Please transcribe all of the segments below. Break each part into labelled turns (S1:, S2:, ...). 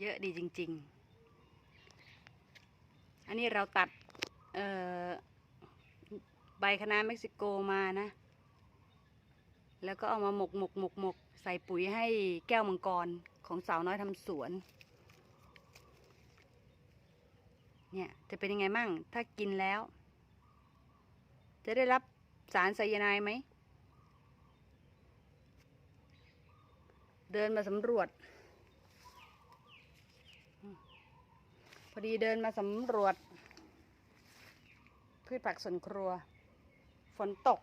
S1: เยอะดีจริง ๆ อันนี้เราตัดใบคะน้าเม็กซิโกมานะ แล้วก็เอามาหมกหมกหมกหมกใส่ปุ๋ยให้แก้วมังกรของสาวน้อยทำสวน เนี่ย จะเป็นยังไงมั่ง ถ้ากินแล้ว จะได้รับสารไซยาไนด์ไหม เดินมาสำรวจอืม พอดีเดินมาสำรวจ พืชผักสวนครัว ฝนตก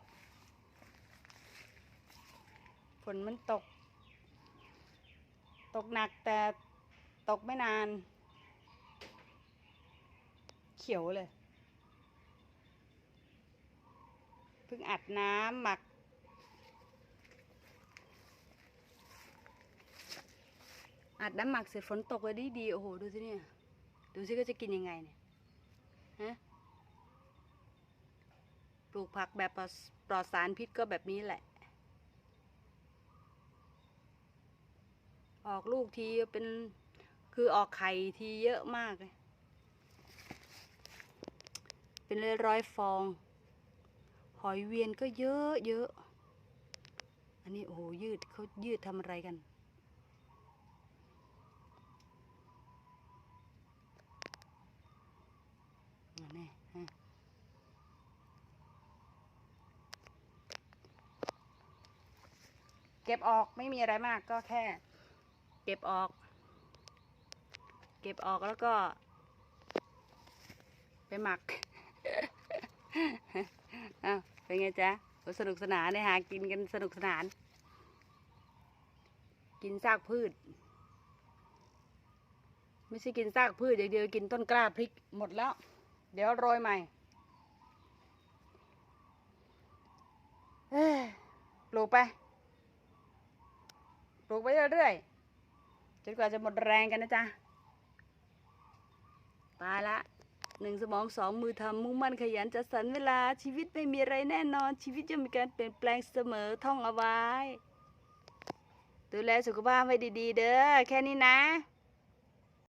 S1: ฝนมันตก ตกหนักแต่ตกไม่นาน เขียวเลย เพิ่งอัดน้ำหมักอัดน้ำหมักเสร็จฝนตกเลยดีดีโอ้โห ดูสิเนี่ย ดูสิก็จะกินยังไงเนี่ยฮะปลูกผักแบบปลอดสารพิษก็แบบนี้แหละ ออกลูกทีเป็นคือออกไข่ทีเยอะมากเลยเป็นร้อยร้อยฟอง หอยเวียนก็เยอะเยอะ อันนี้โอ้โหยืดเขายืดทำอะไรกัน อะนี่ฮะเก็บออกไม่มีอะไรมากก็แค่ เก็บออก เก็บออกแล้วก็ ไปหมักอ้าวเป็นไงจ๊ะสนุกสนานเนี่ยหากินกันสนุกสนาน กินซากพืช ไม่ใช่กินซากพืชอย่างเดียวกินต้นกล้าพริกหมดแล้ว เดี๋ยวโรยใหม่เอ้ปลูกไป ลูกไปเรื่อยๆจนกว่าจะหมดแรงกันนะจ๊ะตายละหนึ่งสมองสองมือทำมุ่งมั่นขยันจัดสรรเวลาชีวิตไม่มีอะไรแน่นอน ชีวิตจะมีการเปลี่ยนแปลงเสมอท่องเอาไว้ ดูแลสุขภาพให้ดี ๆ เด้อแค่นี้นะ